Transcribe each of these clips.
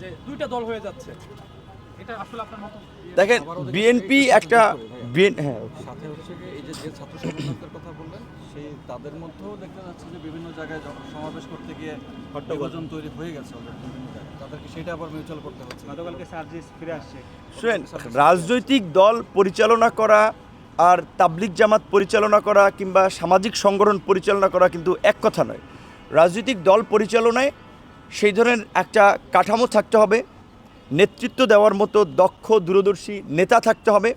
যে দুইটা দল হয়ে যাচ্ছে। এটা আসলে আপনার মত? দেখেন বিএনপি একটা বিএন হ্যাঁ সাথে হচ্ছে এই যে যে ছাত্র সংগঠনদের কথা বললেন সেই তাদের মধ্যেও দেখতে যাচ্ছে যে বিভিন্ন জায়গায় যখন সমাবেশ করতে গিয়ে বিভাজন তৈরি হয়ে গেছে তাদেরকে সেটা আবার মিউচুয়াল করতে হচ্ছে। গতকালকে চার্জেস ফিরে আসছে। শুনেন রাজনৈতিক দল পরিচালনা করা আর তাবলিক জামাত পরিচালনা করা কিংবা সামাজিক সংগঠন পরিচালনা করা কিন্তু এক কথা নয়। রাজনৈতিক দল পরিচালনায় সেই ধরনের একটা কাঠামো থাকতে হবে, নেতৃত্ব দেওয়ার মতো দক্ষ, দূরদর্শী নেতা থাকতে হবে।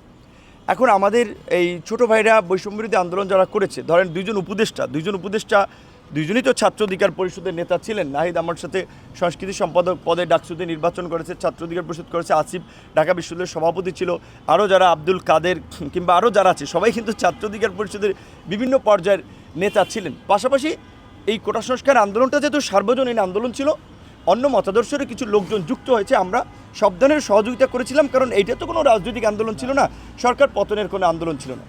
এখন আমাদের এই ছোট ভাইরা বৈষম্যবিরোধী আন্দোলন যারা করেছে, ধরেন দুইজন উপদেষ্টা দুইজন উপদেষ্টা, দুইজনই তো ছাত্র অধিকার পরিষদের নেতা ছিলেন। নাহিদ আমার সাথে সংস্কৃতি সম্পাদক পদে ডাকসুতে নির্বাচন করেছে, ছাত্র অধিকার পরিষদ করেছে, আসিফ ঢাকা বিশ্ববিদ্যালয়ের সভাপতি ছিল, আরও যারা আব্দুল কাদের কিংবা আরও যারা আছে, সবাই কিন্তু ছাত্র অধিকার পরিষদের বিভিন্ন পর্যায়ের নেতা ছিলেন। পাশাপাশি এই কোটা সংস্কার আন্দোলনটা যেহেতু সার্বজনীন আন্দোলন ছিল অন্য মতাদর্শের কিছু লোকজন যুক্ত হয়েছে, আমরা সব ধরনের সহযোগিতা করেছিলাম, কারণ এইটা তো কোনো রাজনৈতিক আন্দোলন ছিল না, সরকার পতনের কোনো আন্দোলন ছিল না।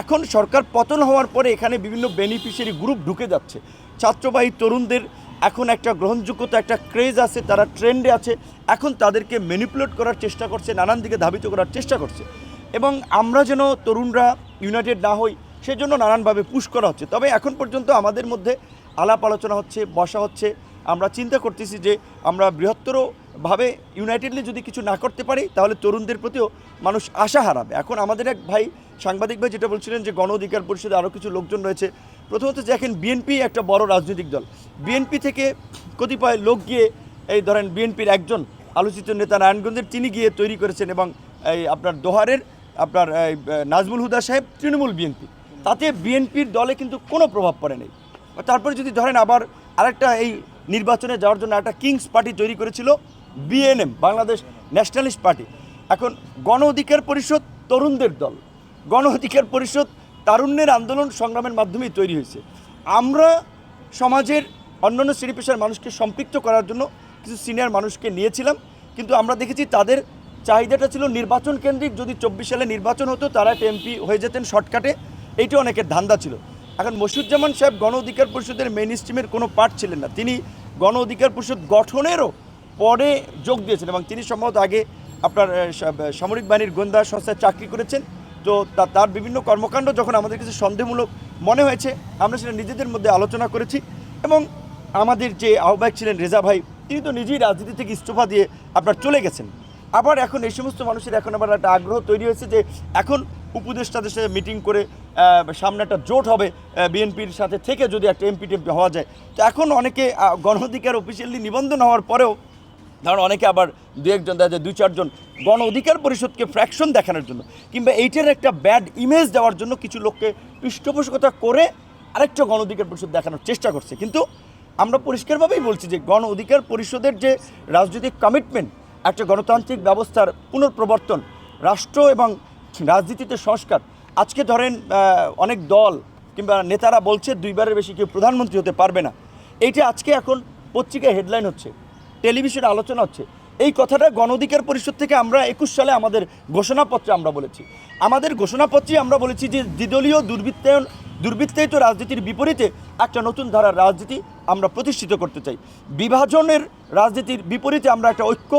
এখন সরকার পতন হওয়ার পরে এখানে বিভিন্ন বেনিফিশিয়ারি গ্রুপ ঢুকে যাচ্ছে। ছাত্রবাহী তরুণদের এখন একটা গ্রহণযোগ্যতা, একটা ক্রেজ আছে, তারা ট্রেন্ডে আছে, এখন তাদেরকে ম্যানিপুলেট করার চেষ্টা করছে, নানান দিকে ধাবিত করার চেষ্টা করছে। এবং আমরা যেন তরুণরা ইউনাইটেড না হই, সেজন্য নানানভাবে পুশ করা হচ্ছে। তবে এখন পর্যন্ত আমাদের মধ্যে আলাপ আলোচনা হচ্ছে, বসা হচ্ছে আমরা চিন্তা করতেছি যে আমরা বৃহত্তরভাবে ইউনাইটেডলি যদি কিছু না করতে পারি, তাহলে তরুণদের প্রতিও মানুষ আশা হারাবে। এখন আমাদের এক ভাই, সাংবাদিক ভাই যেটা বলছিলেন যে গণ অধিকার পরিষদে আরও কিছু লোকজন রয়েছে, প্রথমত যে এখন বিএনপি একটা বড় রাজনৈতিক দল। বিএনপি থেকে কতিপয় লোক গিয়ে এই ধরেন বিএনপির একজন আলোচিত নেতা নারায়ণগঞ্জের, তিনি গিয়ে তৈরি করেছেন এবং এই আপনার দোহারের, আপনার নাজমুল হুদা সাহেব তৃণমূল বিএনপি। তাতে বিএনপির দলে কিন্তু কোনো প্রভাব পড়ে নেই। তারপরে যদি ধরেন আবার আরেকটা এই নির্বাচনে যাওয়ার জন্য একটা কিংস পার্টি তৈরি করেছিল বিএনএম, বাংলাদেশ ন্যাশনালিস্ট পার্টি। এখন গণ অধিকার পরিষদ তরুণদের দল। গণ অধিকার পরিষদ তারুণ্যের আন্দোলন সংগ্রামের মাধ্যমেই তৈরি হয়েছে। আমরা সমাজের অন্যান্য শ্রেণি পেশার মানুষকে সম্পৃক্ত করার জন্য কিছু সিনিয়র মানুষকে নিয়েছিলাম, কিন্তু আমরা দেখেছি তাদের চাহিদাটা ছিল নির্বাচন কেন্দ্রিক। যদি চব্বিশ সালে নির্বাচন হতো, তারা একটা এমপি হয়ে যেতেন শর্টকাটে। এইটা অনেকের ধান্দা ছিল। এখন মসিউজ্জামান সাহেব গণ অধিকার পরিষদের মেইন স্ট্রিমের কোনো পার্ট ছিলেন না। তিনি গণ অধিকার পরিষদ গঠনেরও পরে যোগ দিয়েছেন এবং তিনি সম্ভবত আগে আপনার সামরিক বাহিনীর গোয়েন্দা সংস্থায় চাকরি করেছেন। তো, তার বিভিন্ন কর্মকাণ্ড যখন আমাদের কাছে সন্দেহমূলক মনে হয়েছে, আমরা সেটা নিজেদের মধ্যে আলোচনা করেছি এবং আমাদের যে আহ্বায়ক ছিলেন রেজা ভাই, তিনি তো নিজেই রাজনীতি থেকে ইস্তফা দিয়ে আপনার চলে গেছেন। আবার এখন এই সমস্ত মানুষের এখন আবার একটা আগ্রহ তৈরি হয়েছে যে এখন উপদেষ্টাদের সাথে মিটিং করে সামনে একটা জোট হবে বিএনপির সাথে থেকে যদি একটা এমপি টেমপি হওয়া যায়। তো এখন অনেকে আহ, গণ অধিকার অফিসিয়ালি নিবন্ধন হওয়ার পরেও ধরুন অনেকে আবার দু একজন দেখা যায় দুই চারজন গণ অধিকার পরিষদকে ফ্র্যাকশন দেখানোর জন্য কিংবা এইটার একটা ব্যাড ইমেজ দেওয়ার জন্য কিছু লোককে পৃষ্ঠপোষকতা করে আরেকটা গণ অধিকার পরিষদ দেখানোর চেষ্টা করছে। কিন্তু আমরা পরিষ্কারভাবেই বলছি যে গণ অধিকার পরিষদের যে রাজনৈতিক কমিটমেন্ট একটা গণতান্ত্রিক ব্যবস্থার পুনঃপ্রবর্তন রাষ্ট্র এবং রাজনীতিতে সংস্কার। আজকে ধরেন অনেক দল কিংবা নেতারা বলছে দুইবারের বেশি কেউ প্রধানমন্ত্রী হতে পারবে না। এইটা আজকে এখন পত্রিকায় হেডলাইন হচ্ছে, টেলিভিশনে আলোচনা হচ্ছে। এই কথাটা গণ অধিকার পরিষদ থেকে আমরা একুশ সালে আমাদের ঘোষণাপত্রে আমরা বলেছি। আমাদের ঘোষণাপত্রে আমরা বলেছি যে দ্বিদলীয় দুর্বৃত্তায়ন, দুর্বৃত্তায়িত রাজনীতির বিপরীতে একটা নতুন ধারার রাজনীতি আমরা প্রতিষ্ঠিত করতে চাই। বিভাজনের রাজনীতির বিপরীতে আমরা একটা ঐক্য,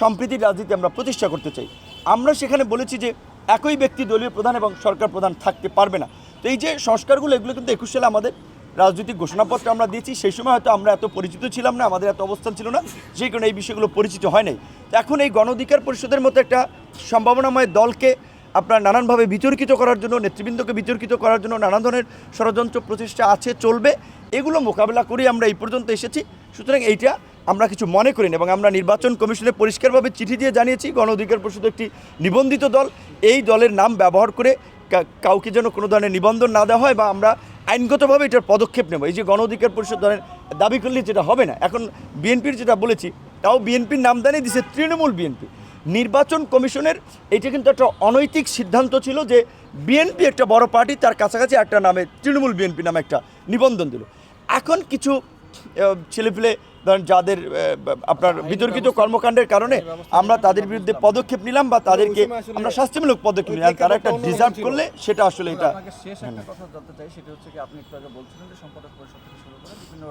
সম্প্রীতির রাজনীতি আমরা প্রতিষ্ঠা করতে চাই। আমরা সেখানে বলেছি যে একই ব্যক্তি দলীয় প্রধান এবং সরকার প্রধান থাকতে পারবে না। তো এই যে সংস্কারগুলো, এগুলো কিন্তু একুশ সালে আমাদের রাজনৈতিক ঘোষণাপত্র আমরা দিয়েছি, সেই সময় হয়তো আমরা এত পরিচিত ছিলাম না, আমাদের এত অবস্থান ছিল না সেই কারণে এই বিষয়গুলো পরিচিত হয় নাই। তো এখন এই গণ অধিকার পরিষদের মতো একটা সম্ভাবনাময় দলকে আপনার নানানভাবে বিতর্কিত করার জন্য, নেতৃবৃন্দকে বিতর্কিত করার জন্য নানা ধরনের ষড়যন্ত্র প্রচেষ্টা আছে, চলবে। এগুলো মোকাবেলা করে আমরা এই পর্যন্ত এসেছি। সুতরাং এইটা আমরা কিছু মনে করি এবং আমরা নির্বাচন কমিশনে পরিষ্কারভাবে চিঠি দিয়ে জানিয়েছি, গণ অধিকার পরিষদ একটি নিবন্ধিত দল। এই দলের নাম ব্যবহার করে কাউকে যেন কোনো ধরনের নিবন্ধন না দেওয়া হয় বা আমরা আইনগতভাবে এটার পদক্ষেপ নেব। এই যে গণ অধিকার পরিষদ ধরেন দাবি করলে যেটা হবে না, এখন বিএনপির যেটা বলেছি, তাও বিএনপির নামদানি দিছে তৃণমূল বিএনপি। নির্বাচন কমিশনের এটা কিন্তু একটা অনৈতিক সিদ্ধান্ত ছিল যে বিএনপি একটা বড় পার্টি, তার কাছাকাছি একটা নামে তৃণমূল বিএনপি নামে একটা নিবন্ধন দিল। এখন কিছু ছেলেপিলে ধরেন যাদের আপনার বিতর্কিত কর্মকাণ্ডের কারণে আমরা তাদের বিরুদ্ধে পদক্ষেপ নিলাম বা তাদেরকে আমরা শাস্তিমূলক পদক্ষেপ নিলাম। তারা একটা ডিজার্ভ করলে সেটা আসলে এটা শেষ একটা কথা জানতে চাই সেটা হচ্ছে কি আপনি একটু আগে বলছিলেন যে সম্পাদক পরিষদ থেকে শুরু করে বিভিন্ন